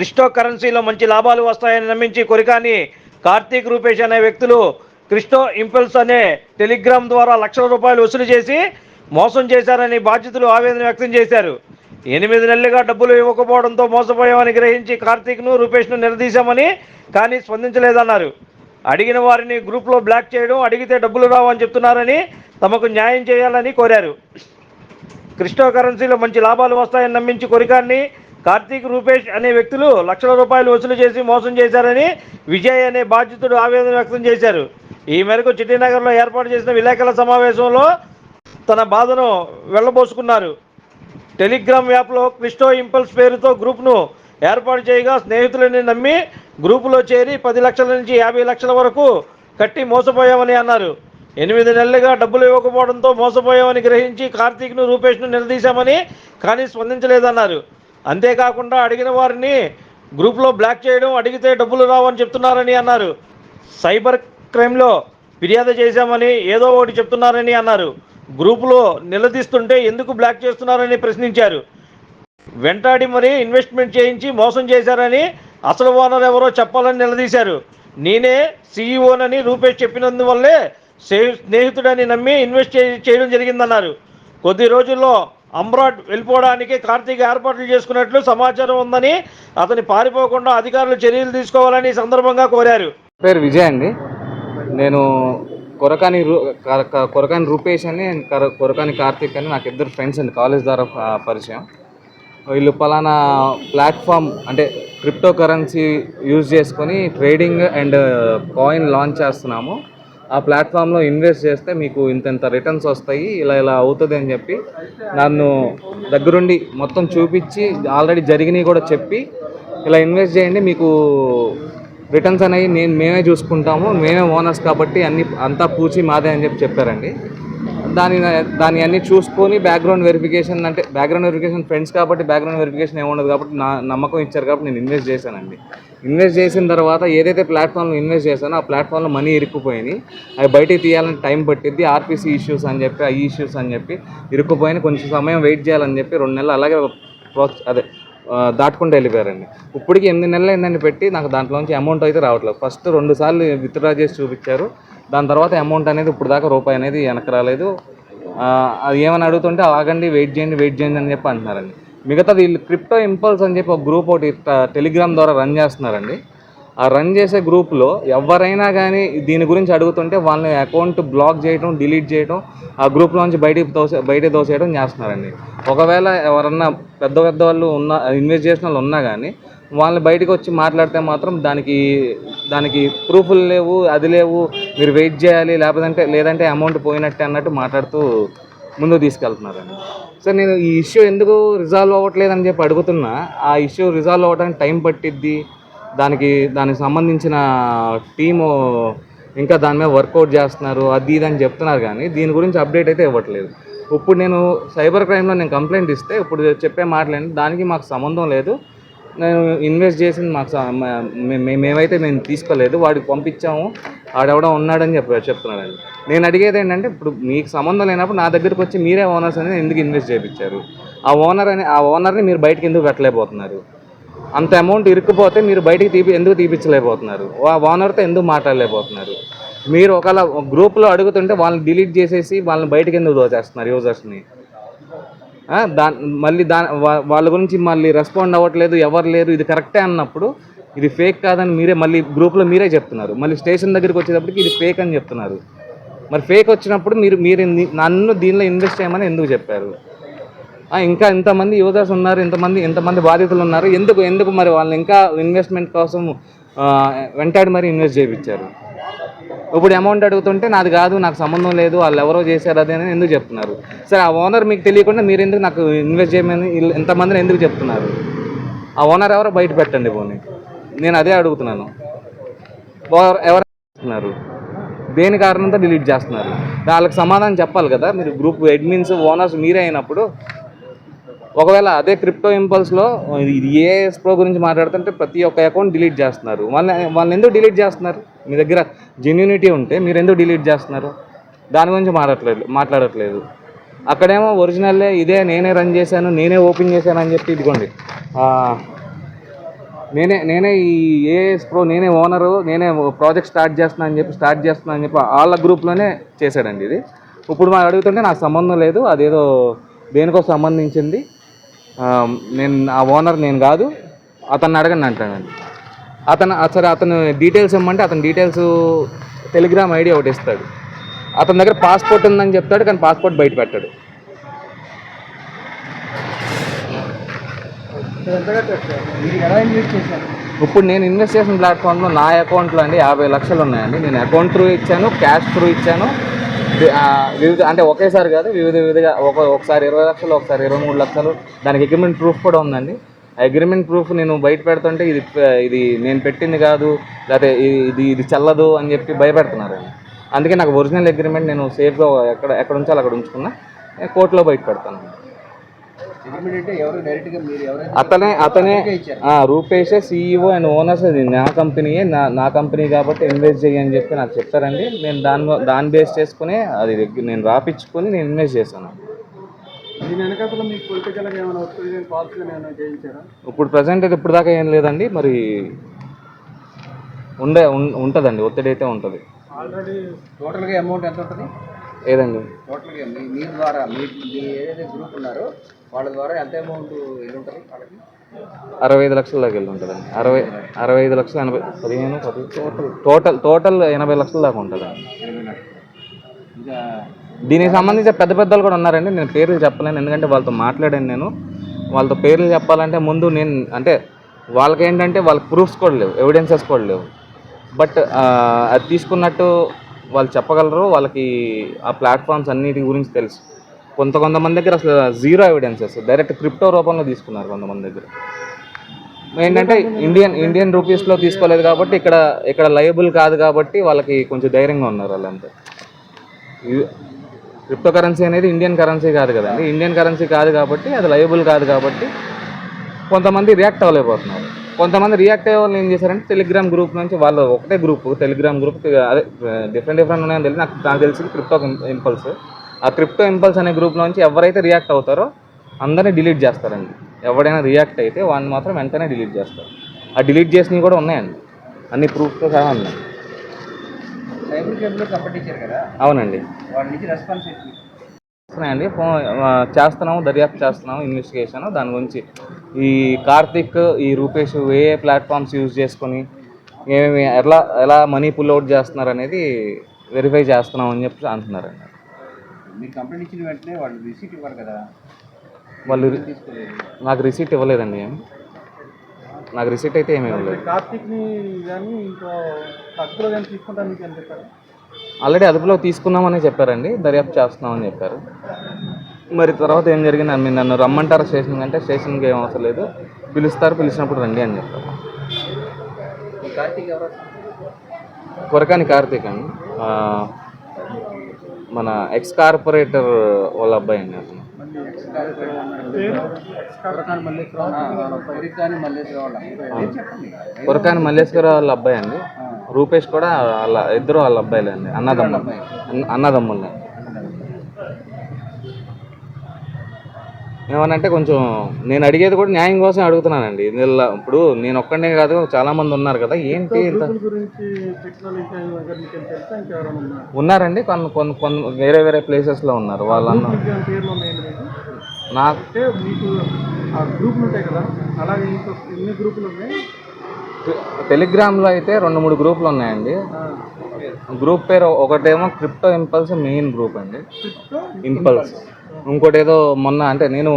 Crypto కరెన్సీలో మంచి లాభాలు వస్తాయని నమ్మించి కొరికాని కార్తీక్ రూపేష్ అనే వ్యక్తులు క్రిప్టో ఇంపల్స్ అనే టెలిగ్రామ్ ద్వారా లక్షల రూపాయలు వసూలు చేసి మోసం చేశారని బాధితులు ఆవేదన వ్యక్తం చేశారు. ఎనిమిది నెలలుగా డబ్బులు ఇవ్వకపోవడంతో మోసపోయామని గ్రహించి కార్తీక్ను రూపేష్ను నిలదీశామని కానీ స్పందించలేదన్నారు. అడిగిన వారిని గ్రూప్లో బ్లాక్ చేయడం అడిగితే డబ్బులు రావని చెప్తున్నారని తమకు న్యాయం చేయాలని కోరారు. క్రిప్టో కరెన్సీలో మంచి లాభాలు వస్తాయని నమ్మించి కొరికాన్ని కార్తీక్ రూపేష్ అనే వ్యక్తులు లక్షల రూపాయలు వసూలు చేసి మోసం చేశారని విజయ్ అనే బాధితుడు ఆవేదన వ్యక్తం చేశారు. ఈ మేరకు చిట్టినగర్లో ఏర్పాటు చేసిన విలేకరుల సమావేశంలో తన బాధను వెళ్ళబోసుకున్నారు టెలిగ్రామ్ యాప్లో క్రిస్టో ఇంపల్స్ పేరుతో గ్రూప్ను ఏర్పాటు చేయగా స్నేహితులని నమ్మి గ్రూపులో చేరి పది లక్షల నుంచి యాభై లక్షల వరకు కట్టి మోసపోయామని అన్నారు. ఎనిమిది నెలలుగా డబ్బులు ఇవ్వకపోవడంతో మోసపోయామని గ్రహించి కార్తీక్ను రూపేష్ను నిలదీశామని కానీ స్పందించలేదన్నారు. అంతేకాకుండా అడిగిన వారిని గ్రూప్లో బ్లాక్ చేయడం అడిగితే డబ్బులు రావని చెప్తున్నారని అన్నారు. సైబర్ క్రైమ్లో ఫిర్యాదు చేశామని ఏదో ఒకటి చెప్తున్నారని అన్నారు. గ్రూపులో నిలదీస్తుంటే ఎందుకు బ్లాక్ చేస్తున్నారని ప్రశ్నించారు. వెంటాడి మరీ ఇన్వెస్ట్మెంట్ చేయించి మోసం చేశారని అసలు ఓనర్ ఎవరో చెప్పాలని నిలదీశారు. నేనే సీఈఓనని రూపేష్ చెప్పినందువల్లే స్నేహితుడని నమ్మి ఇన్వెస్ట్ చేయడం జరిగిందన్నారు. కొద్ది రోజుల్లో అమ్రాడ్ వెళ్ళిపోవడానికి కార్తీక్ ఏర్పాట్లు చేసుకున్నట్లు సమాచారం ఉందని అతని పారిపోకుండా అధికారులు చర్యలు తీసుకోవాలని సందర్భంగా కోరారు. పేరు విజయ్ అండి. నేను కొరకాని రూ కొరకాని రూపేష్ అని కొరకాని కార్తీక్ అని నాకు ఇద్దరు ఫ్రెండ్స్ అండి కాలేజ్ ద్వారా పరిచయం. వీళ్ళు పలానా ప్లాట్ఫామ్ అంటే క్రిప్టో కరెన్సీ యూజ్ చేసుకొని ట్రేడింగ్ అండ్ కాయిన్ లాంచ్ చేస్తున్నాము. ఆ ప్లాట్ఫామ్లో ఇన్వెస్ట్ చేస్తే మీకు ఇంత ఇంత రిటర్న్స్ వస్తాయి ఇలా ఇలా అవుతుంది అని చెప్పి నన్ను దగ్గరుండి మొత్తం చూపించి ఆల్రెడీ జరిగినవి కూడా చెప్పి ఇలా ఇన్వెస్ట్ చేయండి మీకు రిటర్న్స్ అనేవి నేను మేమే చూసుకుంటాము మేమే ఓనర్స్ కాబట్టి అన్ని అంతా పూచి మాదే అని చెప్పి చెప్పారండి. దాని దాని అన్ని చూసుకొని బ్యాక్గ్రౌండ్ వెరిఫికేషన్ అంటే బ్యాక్గ్రౌండ్ వెరిఫికేషన్ ఫ్రెండ్స్ కాబట్టి బ్యాక్గ్రౌండ్ వెరిఫికేషన్ ఏముండదు కాబట్టి నా నమ్మకం ఇచ్చారు కాబట్టి నేను ఇన్వెస్ట్ చేశానండి. ఇన్వెస్ట్ చేసిన తర్వాత ఏదైతే ప్లాట్ఫామ్లో ఇన్వెస్ట్ చేశానో ఆ ప్లాట్ఫామ్లో మనీ ఇరుక్కుపోయినాయి అవి బయటికి తీయాలని టైం పట్టిద్ది. ఆర్పీసీ ఇష్యూస్ అని చెప్పి ఆ ఇష్యూస్ అని చెప్పి ఇరుక్కుపోయిన కొంచెం సమయం వెయిట్ చేయాలని చెప్పి రెండు నెలలు అలాగే అదే ఆ, దాటుకుంటూ వెళ్ళిపోయారండి. ఇప్పటికి ఎనిమిది నెలలు అయిందని పెట్టి నాకు దాంట్లోంచి అమౌంట్ అయితే రావట్లేదు. ఫస్ట్ రెండు సార్లు విత్డ్రా చేసి చూపించారు. దాని తర్వాత అమౌంట్ అనేది ఇప్పుడు దాకా రూపాయి అనేది వెనక్కి రాలేదు. అది ఏమని అడుగుతుంటే ఆగండి వెయిట్ చేయండి వెయిట్ చేయండి అని చెప్పి అంటున్నారండి. మిగతా వీళ్ళు క్రిప్టో ఇంపల్స్ అని చెప్పి ఒక గ్రూప్ ఒకటి టెలిగ్రామ్ ద్వారా రన్ చేస్తున్నారండి. ఆ రన్ చేసే గ్రూప్లో ఎవరైనా కానీ దీని గురించి అడుగుతుంటే వాళ్ళని అకౌంట్ బ్లాక్ చేయడం డిలీట్ చేయడం ఆ గ్రూప్లోంచి బయటికి తోసే బయటికి తోసేయడం చేస్తున్నారండి. ఒకవేళ ఎవరన్నా పెద్ద పెద్ద వాళ్ళు ఉన్న ఇన్వెస్ట్ చేసిన వాళ్ళు ఉన్నా కానీ వాళ్ళని బయటకు వచ్చి మాట్లాడితే మాత్రం దానికి దానికి ప్రూఫ్లు లేవు అది లేవు మీరు వెయిట్ చేయాలి లేకపోతే లేదంటే అమౌంట్ పోయినట్టే అన్నట్టు మాట్లాడుతూ ముందుకు తీసుకెళ్తున్నారండి. సార్ నేను ఈ ఇష్యూ ఎందుకు రిజాల్వ్ అవ్వట్లేదని చెప్పి అడుగుతున్నా. ఆ ఇష్యూ రిజాల్వ్ అవ్వడానికి టైం పట్టిద్ది. దానికి దానికి సంబంధించిన టీము ఇంకా దాని మీద వర్కౌట్ చేస్తున్నారు అది ఇది అని చెప్తున్నారు కానీ దీని గురించి అప్డేట్ అయితే ఇవ్వట్లేదు. ఇప్పుడు నేను సైబర్ క్రైమ్లో నేను కంప్లైంట్ ఇస్తే ఇప్పుడు చెప్పే మాట్లాడి దానికి మాకు సంబంధం లేదు. నేను ఇన్వెస్ట్ చేసింది మాకు మే- మేమైతే మేము తీసుకోలేదు వాడికి పంపించాము ఆడెవడో ఉన్నాడని చెప్పి చెప్తున్నాడండి. నేను అడిగేది ఏంటంటే ఇప్పుడు మీకు సంబంధం లేనప్పుడు నా దగ్గరికి వచ్చి మీరే ఓనర్స్ అనేది ఎందుకు ఇన్వెస్ట్ చేయించారు ఆ ఓనర్ అని ఆ ఓనర్ని మీరు బయటకి ఎందుకు పెట్టలేకపోతున్నారు? అంత అమౌంట్ ఇరుక్కుపోతే మీరు బయటికి తీపి ఎందుకు తీపించలేకపోతున్నారు ఆ ఓనర్తో ఎందుకు మాట్లాడలేకపోతున్నారు? మీరు ఒకవేళ గ్రూప్లో అడుగుతుంటే వాళ్ళని డిలీట్ చేసేసి వాళ్ళని బయటకి ఎందుకు దోచేస్తున్నారు యూజర్స్ని దా మళ్ళీ దా వాళ్ళ గురించి మళ్ళీ రెస్పాండ్ అవ్వట్లేదు ఎవరు లేరు ఇది కరెక్టే అన్నప్పుడు ఇది ఫేక్ కాదని మీరే మళ్ళీ గ్రూప్లో మీరే చెప్తున్నారు. మళ్ళీ స్టేషన్ దగ్గరికి వచ్చేటప్పటికి ఇది ఫేక్ అని చెప్తున్నారు. మరి ఫేక్ వచ్చినప్పుడు మీరు మీరు నన్ను దీనిలో ఇన్వెస్ట్ చేయమని ఎందుకు చెప్పారు? ఇంకా ఇంతమంది యూజర్స్ ఉన్నారు ఇంతమంది ఇంతమంది బాధితులు ఉన్నారు ఎందుకు ఎందుకు మరి వాళ్ళని ఇంకా ఇన్వెస్ట్మెంట్ కోసం వెంటాడి మరి ఇన్వెస్ట్ చేయించారు? ఇప్పుడు అమౌంట్ అడుగుతుంటే నాది కాదు నాకు సంబంధం లేదు వాళ్ళు ఎవరో చేశారు అదే అని ఎందుకు చెప్తున్నారు? సరే ఆ ఓనర్ మీకు తెలియకుండా మీరు ఎందుకు నాకు ఇన్వెస్ట్ చేయమని ఇల్- ఇంతమందిని ఎందుకు చెప్తున్నారు? ఆ ఓనర్ ఎవరో బయట పెట్టండి పోనీ. నేను అదే అడుగుతున్నాను. ఎవరు- ఎవరు చేస్తున్నారు? దేని కారణంతో డిలీట్ చేస్తున్నారు? వాళ్ళకి సమాధానం చెప్పాలి కదా మీరు గ్రూప్ అడ్మిన్స్ ఓనర్స్ మీరే అయినప్పుడు ఒకవేళ అదే క్రిప్టో ఇంపల్స్లో ఇది ఏ ఎస్ప్రో గురించి మాట్లాడుతుంటే ప్రతి ఒక్క అకౌంట్ డిలీట్ చేస్తున్నారు. వాళ్ళని వాళ్ళని ఎందుకు డిలీట్ చేస్తున్నారు? మీ దగ్గర జెన్యూనిటీ ఉంటే మీరు ఎందుకు డిలీట్ చేస్తున్నారు? దాని గురించి మాట్లాడలేదు మాట్లాడట్లేదు. అక్కడేమో ఒరిజినల్లే ఇదే నేనే రన్ చేశాను నేనే ఓపెన్ చేశాను అని చెప్పి ఇదిగోండి. నేనే నేనే ఈ ఏఎస్ ప్రో నేనే ఓనరు నేనే ప్రాజెక్ట్ స్టార్ట్ చేస్తున్నా అని చెప్పి స్టార్ట్ చేస్తున్నా అని చెప్పి వాళ్ళ గ్రూప్లోనే చేశాడండి ఇది. ఇప్పుడు మనం అడుగుతుంటే నాకు సంబంధం లేదు అదేదో దేనికో సంబంధించింది. నేను ఆ ఓనర్ నేను కాదు. అతన్ని అడగండి అంటానండి అతను సరే అతను డీటెయిల్స్ ఇమ్మంటే అతని డీటెయిల్స్ టెలిగ్రామ్ ఐడి ఒకటి ఇస్తాడు. అతని దగ్గర పాస్పోర్ట్ ఉందని చెప్తాడు కానీ పాస్పోర్ట్ బయట పెట్టాడు. ఇప్పుడు నేను ఇన్వెస్ట్ చేసిన ప్లాట్ఫామ్లో నా అకౌంట్లో అండి యాభై లక్షలు ఉన్నాయండి. నేను అకౌంట్ త్రూ ఇచ్చాను క్యాష్ త్రూ ఇచ్చాను. వివిధ అంటే ఒకేసారి కాదు వివిధ వివిధగా ఒక ఒకసారి ఇరవై లక్షలు ఒకసారి ఇరవై మూడు లక్షలు. దానికి అగ్రిమెంట్ ప్రూఫ్ కూడా ఉందండి. ఆ అగ్రిమెంట్ ప్రూఫ్ నేను బయట పెడుతుంటే ఇది ఇది నేను పెట్టింది కాదు లేకపోతే ఇది- ఇది ఇది అని చెప్పి భయపెడుతున్నారు. అందుకే నాకు ఒరిజినల్ అగ్రిమెంట్ నేను సేఫ్గా ఎక్కడ ఎక్కడ ఉంచాలో అక్కడ ఉంచుకున్నా. నేను కోర్టులో బయట పెడతాను. అతనే అతనే రూపేష్ సీఈఓ అండ్ ఓనర్స్ అది. నా కంపెనీయే నా నా కంపెనీ కాబట్టి ఇన్వెస్ట్ చేయి అని చెప్పి నాకు చెప్పారండి. నేను దాని దాన్ని బేస్ చేసుకుని అది నేను రాపించుకొని నేను ఇన్వెస్ట్ చేశాను. ఇప్పుడు ప్రజెంట్ అయితే ఇప్పుడు దాకా ఏం లేదండి. మరి ఉండే ఉంటుందండి. ఒత్తిడి అయితే ఉంటుంది. ఆల్రెడీ టోటల్గా అమౌంట్ ఎంత ఉంటుంది ఏదండి? టోటల్గా మీ మీ ద్వారా మీ మీ ఏదైతే గ్రూప్ ఉన్నారో వాళ్ళ ద్వారా ఎంత అమౌంట్ వెళ్ళి ఉంటుంది వాళ్ళకి? అరవై ఐదు లక్షల దాకా వెళ్ళి ఉంటుందండి అరవై అరవై ఐదు లక్షలు ఎనభై పదిహేను పది టోటల్ టోటల్ టోటల్ ఎనభై లక్షల దాకా ఉంటుందండి. ఇంకా దీనికి సంబంధించి పెద్ద పెద్దలు కూడా ఉన్నారండి. నేను పేర్లు చెప్పలేను ఎందుకంటే వాళ్ళతో మాట్లాడాను నేను. వాళ్ళతో పేర్లు చెప్పాలంటే ముందు నేను అంటే వాళ్ళకి ఏంటంటే వాళ్ళకి ప్రూఫ్స్ కూడా లేవు ఎవిడెన్సెస్ కూడా లేవు. బట్ అది తీసుకున్నట్టు వాళ్ళు చెప్పగలరు వాళ్ళకి ఆ ప్లాట్ఫామ్స్ అన్నిటి గురించి తెలుసు. కొంత కొంతమంది దగ్గర అసలు జీరో ఎవిడెన్సెస్ డైరెక్ట్ క్రిప్టో రూపంలో తీసుకున్నారు కొంతమంది దగ్గర. ఏంటంటే ఇండియన్ ఇండియన్ రూపీస్లో తీసుకోలేదు కాబట్టి ఇక్కడ ఇక్కడ లయబుల్ కాదు కాబట్టి వాళ్ళకి కొంచెం ధైర్యంగా ఉన్నారు వాళ్ళంతా. క్రిప్టో కరెన్సీ అనేది ఇండియన్ కరెన్సీ కాదు కదండి. ఇండియన్ కరెన్సీ కాదు కాబట్టి అది లయబుల్ కాదు కాబట్టి కొంతమంది రియాక్ట్ అవ్వలేకపోతున్నారు. కొంతమంది రియాక్ట్ అయ్యే వాళ్ళు ఏం చేశారంటే టెలిగ్రామ్ గ్రూప్ నుంచి వాళ్ళు ఒకటే గ్రూప్ టెలిగ్రామ్ గ్రూప్ అదే డిఫరెంట్ డిఫరెంట్ ఉన్నాయని తెలిసి నాకు నాకు తెలిసి క్రిప్టో ఇంపల్స్ ఆ క్రిప్టో ఇంపల్స్ అనే గ్రూప్ నుంచి ఎవరైతే రియాక్ట్ అవుతారో అందరినీ డిలీట్ చేస్తారండి. ఎవడైనా రియాక్ట్ అయితే వాడిని మాత్రం వెంటనే డిలీట్ చేస్తారు. ఆ డిలీట్ చేసినవి కూడా ఉన్నాయండి. అన్ని ప్రూఫ్తో సహా ఉన్నాయి. అవునండి. రెస్పాన్స్ అండి ఫోన్ చేస్తున్నాము దర్యాప్తు చేస్తున్నాము ఇన్వెస్టిగేషన్ దాని గురించి ఈ కార్తిక్ ఈ రూపేష్ ఏ ఏ ప్లాట్ఫామ్స్ యూజ్ చేసుకొని ఏమేమి ఎలా ఎలా మనీ పుల్ అవుట్ చేస్తున్నారు అనేది వెరిఫై చేస్తున్నాం అని చెప్పి అంటున్నారండి. మీరు కంప్లైంట్ ఇచ్చిన వెంటనే వాళ్ళు రిసీట్ ఇవ్వాలి కదా? వాళ్ళు తీసుకోలేదు? నాకు రిసీట్ ఇవ్వలేదండి. ఏం నాకు రిసీట్ అయితే ఏమీ ఇవ్వలేదు. కార్తిక్ని కానీ ఇంకో తక్కువలో కానీ తీసుకుంటా మీకు అని చెప్పారు. ఆల్రెడీ అదుపులో తీసుకున్నామని చెప్పారండి దర్యాప్తు చేస్తున్నామని చెప్పారు. మరి తర్వాత ఏం జరిగింది? మీరు నన్ను రమ్మంటారా స్టేషన్? అంటే స్టేషన్కి ఏం అవసరం లేదు. పిలుస్తారు పిలిచినప్పుడు రండి అని చెప్పారు. కొరకాని కార్తీక్ అండి. మన ఎక్స్ కార్పొరేటర్ వాళ్ళ అబ్బాయి అండి అతను. కొరకాని మల్లేశ్వరరావు వాళ్ళ అబ్బాయి. అండి. రూపేష్ కూడా వాళ్ళ ఇద్దరు వాళ్ళ అబ్బాయిలే అండి. అన్నదమ్ములు. అన్న- అన్నదమ్ములే. ఏమనంటే కొంచెం నేను అడిగేది కూడా న్యాయం కోసం అడుగుతున్నానండి. ఇందులో ఇప్పుడు నేను ఒక్కడే కాదు చాలా మంది ఉన్నారు కదా ఏంటి ఉన్నారండి కొన్ని కొన్ని కొన్ని వేరే వేరే ప్లేసెస్లో ఉన్నారు. వాళ్ళన్న నాకు గ్రూపులు ఉంటాయి కదా అలాగే గ్రూపులు ఉన్నాయి? టెలిగ్రామ్లో అయితే రెండు మూడు గ్రూపులు ఉన్నాయండి. గ్రూప్ పేరు ఒకటేమో క్రిప్టో ఇంపల్స్ మెయిన్ గ్రూప్ అండి. ఇంపల్స్. ఇంకోటి ఏదో మొన్న అంటే నేను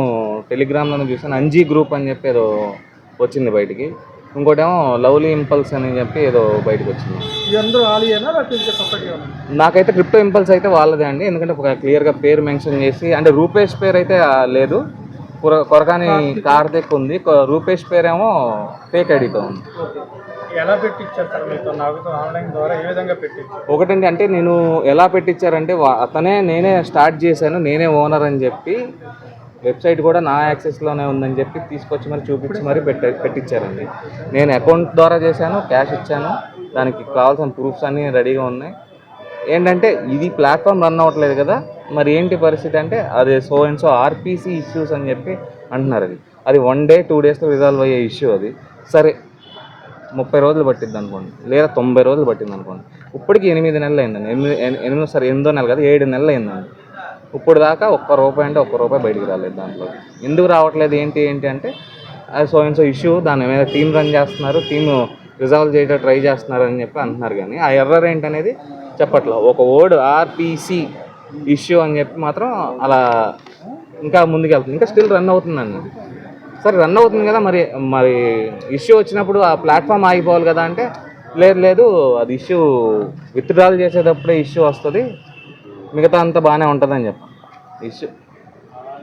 టెలిగ్రామ్లోనే చూసాను అంజీ గ్రూప్ అని చెప్పి ఏదో వచ్చింది బయటికి. ఇంకోటేమో లవ్లీ ఇంపల్స్ అని చెప్పి ఏదో బయటకు వచ్చింది. నాకైతే క్రిప్టో ఇంపల్స్ అయితే వాళ్ళదే అండి. ఎందుకంటే ఒక క్లియర్గా పేరు మెన్షన్ చేసి అంటే రూపేష్ పేరు అయితే లేదు. కొరకాని కార్తిక్ ఉంది రూపేష్ పేరేమో ఫేక్ ఐడితో ఉంది. ఎలా పెట్టించారు సార్ మీతో? నాకు ఆన్లైన్ ద్వారా ఏ విధంగా పెట్టించారు ఒకటండి అంటే నేను ఎలా పెట్టించారంటే అతనే నేనే స్టార్ట్ చేశాను నేనే ఓనర్ అని చెప్పి వెబ్సైట్ కూడా నా యాక్సెస్లోనే ఉందని చెప్పి తీసుకొచ్చి మరి చూపించి మరి పెట్ట పెట్టించారండి నేను అకౌంట్ ద్వారా చేశాను క్యాష్ ఇచ్చాను. దానికి కావాల్సిన ప్రూఫ్స్ అన్నీ రెడీగా ఉన్నాయి. ఏంటంటే ఇది ప్లాట్ఫామ్ రన్ అవ్వట్లేదు కదా. మరి ఏంటి పరిస్థితి అంటే అది so and so RPC issues అని చెప్పి అంటున్నారు అది. అది వన్ డే టూ డేస్లో రిజాల్వ్ అయ్యే ఇష్యూ అది. సరే ముప్పై రోజులు పట్టింది అనుకోండి. లేదా తొంభై రోజులు పట్టింది అనుకోండి. ఇప్పటికి ఎనిమిది నెలలు అయిందండి. ఎనిమిది ఎనిమిది సరే ఎనిమిదో నెల కదా ఏడు నెలలు అయిందండి. ఇప్పుడు దాకా ఒక్క రూపాయి అంటే ఒక్క రూపాయి బయటికి రాలేదు దాంట్లో. ఎందుకు రావట్లేదు ఏంటి ఏంటి అంటే అది సో అండ్ సో ఇష్యూ దాని మీద టీం రన్ చేస్తున్నారు టీమ్ రిజాల్వ్ చేయడం ట్రై చేస్తున్నారు అని చెప్పి అంటున్నారు కానీ ఆ ఎర్రర్ ఏంటనేది చెప్పట్లేదు ఒక వర్డ్ ఆర్పిసి ఇష్యూ అని చెప్పి మాత్రం అలా ఇంకా ముందుకెళ్తుంది. ఇంకా స్టిల్ రన్ అవుతుందండి. సరే రన్ అవుతుంది కదా మరి. మరి ఇష్యూ వచ్చినప్పుడు ఆ ప్లాట్ఫామ్ ఆగిపోవాలి కదా అంటే లేదు లేదు అది ఇష్యూ విత్డ్రాల్ చేసేటప్పుడే ఇష్యూ వస్తుంది. మిగతా అంతా బాగానే ఉంటుందని చెప్పాను ఇష్యూ.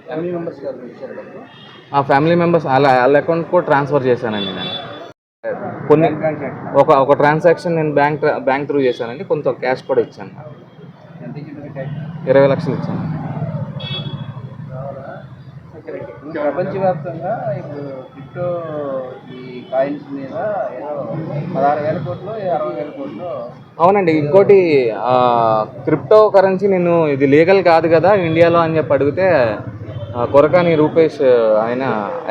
ఫ్యామిలీ మెంబర్స్ ఆ ఫ్యామిలీ మెంబర్స్ వాళ్ళ వాళ్ళ అకౌంట్ కూడా ట్రాన్స్ఫర్ చేశానండి నేను. కొన్ని ఒక ఒక ట్రాన్సాక్షన్ నేను బ్యాంక్ బ్యాంక్ త్రూ చేశానండి. కొంత క్యాష్ కూడా ఇచ్చాను. ఇరవై లక్షలు ఇచ్చాను. ప్రపంచవ్యాప్తంగా ఇప్పుడు క్రిప్టో ఈ కాయిన్స్ మీద ఏదో పదహారు వేల కోట్లు అరవై వేల కోట్లు. అవునండి. ఇంకోటి క్రిప్టో కరెన్సీ నేను ఇది లీగల్ కాదు కదా ఇండియాలో అని చెప్పి అడిగితే కొరకాని రూపేష్ ఆయన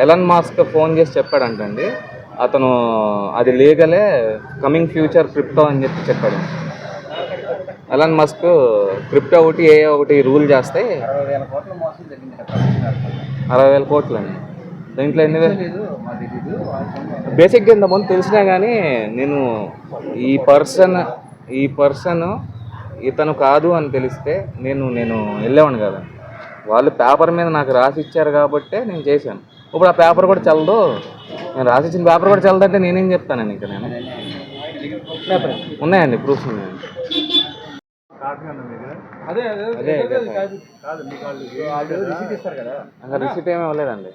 ఎలన్ మాస్క్ ఫోన్ చేసి చెప్పాడంటండి. అతను అది లీగలే కమింగ్ ఫ్యూచర్ క్రిప్టో అని చెప్పి చెప్పాడు. ఎలన్ మస్క్ క్రిప్టో ఒకటి ఏ ఒకటి రూల్ చేస్తే అరవై వేల కోట్ల అండి దీంట్లో ఎన్ని బేసిక్గా ఇంతకుముందు తెలిసినా కానీ నేను ఈ పర్సన్ ఈ పర్సన్ ఇతను కాదు అని తెలిస్తే నేను నేను వెళ్ళేవాడిని కదా వాళ్ళు పేపర్ మీద నాకు రాసి ఇచ్చారు కాబట్టే నేను చేశాను. ఇప్పుడు ఆ పేపర్ కూడా చల్లదు. నేను రాసి ఇచ్చిన పేపర్ కూడా చల్లదంటే నేనేం చెప్తానండి ఇంకా నేను? ఉన్నాయండి ప్రూఫ్స్ ఉన్నాయండి. రిసీట్ ఏమీ ఇవ్వలేదండి.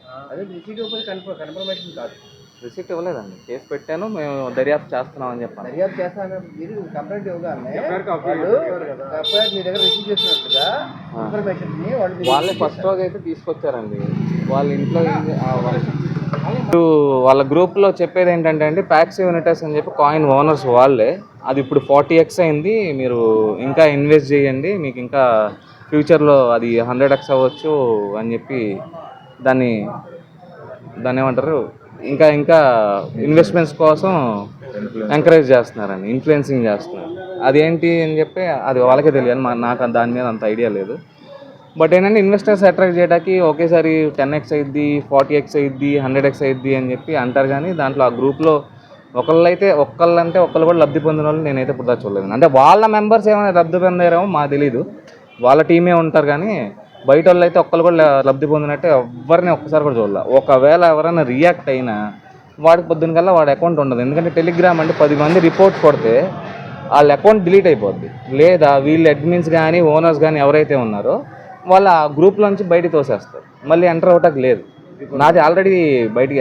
రిసిప్ట్ ఇవ్వలేదండి. కేసు పెట్టాను మేము దర్యాప్తు చేస్తున్నామని చెప్పాను. దర్యాప్తు చేస్తాను మీరు కంప్లైంట్ ఇవ్వగానే మీ దగ్గర రిసీవ్ చేసినట్టుగా ఇన్ఫర్మేషన్ని వాళ్ళు ఫస్ట్ రోజు అయితే తీసుకొచ్చారండి. వాళ్ళ ఇంట్లో ఏం- ఆ వాళ్ళ- ఇప్పుడు వాళ్ళ గ్రూప్లో చెప్పేది ఏంటంటే అండి ప్యాక్స్ యూనిటర్స్ అని చెప్పి కాయిన్ ఓనర్స్ వాళ్ళే. అది ఇప్పుడు ఫార్టీ ఎక్స్ అయింది మీరు ఇంకా ఇన్వెస్ట్ చేయండి మీకు ఇంకా ఫ్యూచర్లో అది హండ్రెడ్ ఎక్స్ అవ్వచ్చు అని చెప్పి దాన్ని దాన్ని ఏమంటారు? ఇంకా ఇంకా ఇన్వెస్ట్మెంట్స్ కోసం ఎంకరేజ్ చేస్తున్నారండి ఇన్ఫ్లుయెన్సింగ్ చేస్తున్నారు. అదేంటి అని చెప్పి అది వాళ్ళకే తెలియదు మా- నాకు దాని మీద అంత ఐడియా లేదు. బట్ ఏంటంటే ఇన్వెస్టర్స్ అట్రాక్ట్ చేయడానికి ఒకేసారి టెన్ ఎక్స్ అయింది ఫార్టీ ఎక్స్ అయింది హండ్రెడ్ ఎక్స్ అయింది అని చెప్పి అంటారు కానీ దాంట్లో ఆ గ్రూప్లో ఒకళ్ళైతే ఒక్కళ్ళంటే ఒకళ్ళు కూడా లబ్ధి పొందిన వాళ్ళు నేనైతే ఇప్పుడు దాకా చూడలేదు అంటే వాళ్ళ మెంబర్స్ ఏమైనా లబ్ధి పొందారేమో మాకు తెలియదు వాళ్ళ టీమే ఉంటారు కానీ బయట వాళ్ళు అయితే ఒక్కళ్ళు కూడా లబ్ధి పొందినట్టే ఎవరిని ఒక్కసారి కూడా చూడాలి. ఒకవేళ ఎవరైనా రియాక్ట్ అయినా వాడికి పొద్దున కల్లా వాడి అకౌంట్ ఉండదు. ఎందుకంటే టెలిగ్రామ్ అంటే పది మంది రిపోర్ట్ కొడితే వాళ్ళ అకౌంట్ డిలీట్ అయిపోద్ది. లేదా వీళ్ళు అడ్మిన్స్ కానీ ఓనర్స్ కానీ ఎవరైతే ఉన్నారో వాళ్ళ ఆ గ్రూప్లోంచి బయటికి తోసేస్తారు. మళ్ళీ ఎంటర్ అవటానికి లేదు. నాది ఆల్రెడీ బయటికి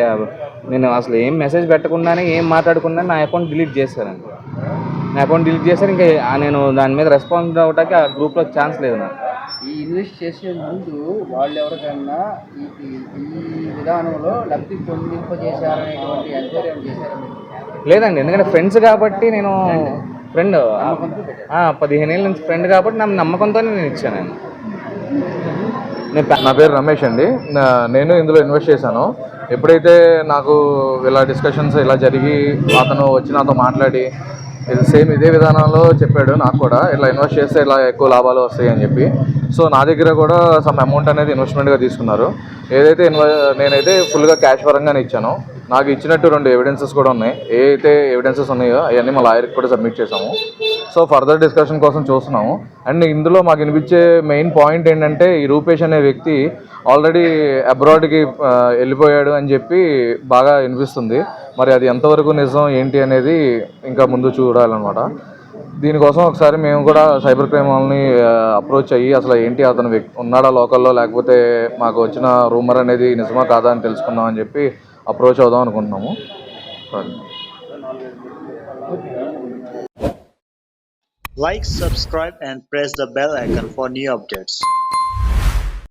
నేను అసలు ఏం మెసేజ్ పెట్టకుండానే ఏం మాట్లాడకుండా నా అకౌంట్ డిలీట్ చేశానండి నా అకౌంట్ డిలీట్ చేశారు. ఇంకా నేను దాని మీద రెస్పాన్స్ అవ్వటానికి ఆ గ్రూప్లో ఛాన్స్ లేదు నాకు. ఈ ఇన్వెస్ట్ చేసే ముందు వాళ్ళు ఎవరికైనా ఈ విధానంలో లబ్ధి పొందింపజేశారనేటువంటి ఎంక్వైరీ ఏమైనా చేశారా? లేదండి ఎందుకంటే ఫ్రెండ్స్ కాబట్టి నేను ఫ్రెండ్ పదిహేను ఏళ్ళ నుంచి ఫ్రెండ్ కాబట్టి నా నమ్మకంతోనే నేను ఇచ్చాను నేను. నేను నా పేరు రమేష్ అండి. నేను ఇందులో ఇన్వెస్ట్ చేశాను. ఎప్పుడైతే నాకు ఇలా డిస్కషన్స్ ఇలా జరిగి అతను వచ్చి నాతో మాట్లాడి ఇది సేమ్ ఇదే విధానంలో చెప్పాడు నాకు కూడా. ఇట్లా ఇన్వెస్ట్ చేస్తే ఇలా ఎక్కువ లాభాలు వస్తాయి అని చెప్పి. సో నా దగ్గర కూడా సమ్ అమౌంట్ అనేది ఇన్వెస్ట్మెంట్గా తీసుకున్నారు. ఏదైతే ఇన్వ నేనైతే ఫుల్గా క్యాష్ పరంగానే ఇచ్చాను. నాకు ఇచ్చినట్టు రెండు ఎవిడెన్సెస్ కూడా ఉన్నాయి. ఏ అయితే ఎవిడెన్సెస్ ఉన్నాయో అవన్నీ మా లాయర్కి కూడా సబ్మిట్ చేసాము సో ఫర్దర్ డిస్కషన్ కోసం చూస్తున్నాము. అండ్ ఇందులో మాకు వినిపించే మెయిన్ పాయింట్ ఏంటంటే ఈ రూపేష్ అనే వ్యక్తి ఆల్రెడీ అబ్రాడ్కి వెళ్ళిపోయాడు అని చెప్పి బాగా వినిపిస్తుంది. మరి అది ఎంతవరకు నిజం ఏంటి అనేది ఇంకా ముందు చూడాలన్నమాట. దీనికోసం ఒకసారి మేము కూడా సైబర్ క్రైమ్ వాళ్ళని అప్రోచ్ అయ్యి అసలు ఏంటి అతను ఉన్నాడా లోకల్లో లేకపోతే మాకు వచ్చిన రూమర్ అనేది నిజమా కాదా అని తెలుసుకుందాం అని చెప్పి అప్రోచ్ అవుదాం అనుకుంటున్నాము. Like subscribe and press the bell icon for new updates